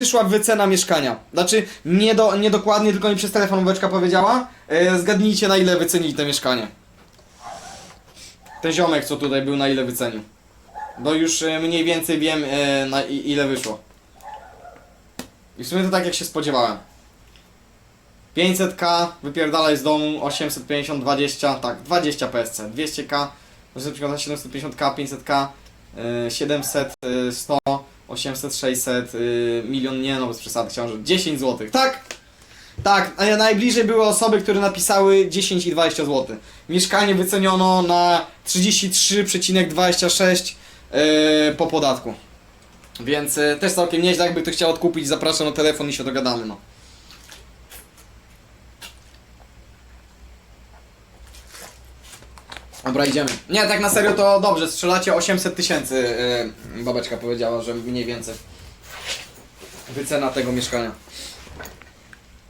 przyszła wycena mieszkania. Znaczy, nie, do, nie dokładnie, tylko mi przez telefon beczka powiedziała. E, zgadnijcie na ile wycenili to mieszkanie. Ten ziomek, co tutaj był, na ile wycenił. Bo już e, mniej więcej wiem, e, na ile wyszło. I w sumie to tak jak się spodziewałem. 500k, wypierdalaj z domu, 850, 20, tak, 20 PSC, 200k, 750k, 500k, e, 700, e, 100, 800, 600, y, milion nie no bez przesady, chciałem, że 10 zł. Tak! Tak, a najbliżej były osoby, które napisały 10 i 20 zł. Mieszkanie wyceniono na 33,26 yy, po podatku. Więc y, też całkiem nieźle, jakby ktoś chciał odkupić, zapraszam na telefon i się dogadamy, no. Dobra, idziemy. Nie, tak na serio to dobrze, strzelacie 800 tysięcy, yy, babeczka powiedziała, że mniej więcej. Wycena tego mieszkania.